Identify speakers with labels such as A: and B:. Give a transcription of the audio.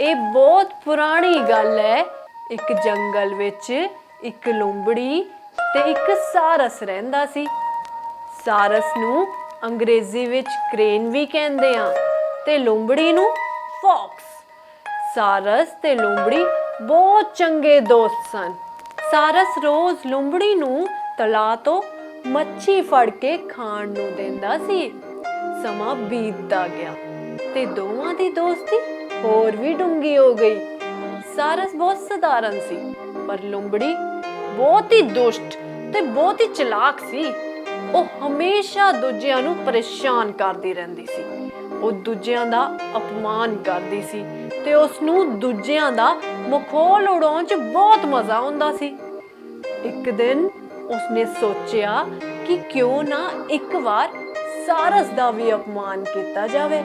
A: ਇਹ ਬਹੁਤ ਪੁਰਾਣੀ ਗੱਲ ਹੈ। ਇੱਕ ਜੰਗਲ ਵਿੱਚ ਇੱਕ ਲੂੰਬੜੀ ਤੇ ਇੱਕ ਸਾਰਸ ਰਹਿੰਦਾ ਸੀ। ਸਾਰਸ ਨੂੰ ਅੰਗਰੇਜ਼ੀ ਵਿੱਚ ਕ੍ਰੇਨ ਵੀ ਕਹਿੰਦੇ ਆ ਤੇ ਲੂੰਬੜੀ ਨੂੰ ਫੌਕਸ। ਸਾਰਸ ਤੇ ਲੂੰਬੜੀ ਬਹੁਤ ਚੰਗੇ ਦੋਸਤ ਸਨ। ਸਾਰਸ ਰੋਜ਼ ਲੂੰਬੜੀ ਨੂੰ ਤਲਾ ਤੋਂ ਮੱਛੀ ਫੜ ਕੇ ਖਾਣ ਨੂੰ ਦਿੰਦਾ ਸੀ। ਸਮਾਂ ਬੀਤਦਾ ਗਿਆ ਤੇ ਦੋਵਾਂ ਦੀ ਦੋਸਤੀ ਹੋਰ ਵੀ ਡੂੰਗੀ ਹੋ ਗਈ। ਸਾਰਸ ਬਹੁਤ ਸਧਾਰਨ ਸੀ, ਪਰ ਲੂੰਬੜੀ ਬਹੁਤ ਹੀ ਦੁਸ਼ਟ ਤੇ ਬਹੁਤ ਹੀ ਚਲਾਕ ਸੀ। ਉਹ ਹਮੇਸ਼ਾ ਦੂਜਿਆਂ ਨੂੰ ਪਰੇਸ਼ਾਨ ਕਰਦੀ ਰਹਿੰਦੀ ਸੀ। ਉਹ ਦੂਜਿਆਂ ਦਾ ਅਪਮਾਨ ਕਰਦੀ ਸੀ ਤੇ ਉਸ ਨੂੰ ਦੂਜਿਆਂ ਦਾ ਮਖੌਲ ਉਡਾਉਣ 'ਚ ਬਹੁਤ ਮਜ਼ਾ ਆਉਂਦਾ ਸੀ। ਇੱਕ ਦਿਨ ਉਸਨੇ ਸੋਚਿਆ ਕਿ ਕਿਉਂ ਨਾ ਇੱਕ ਵਾਰ ਸਾਰਸ ਦਾ ਵੀ ਅਪਮਾਨ ਕੀਤਾ ਜਾਵੇ।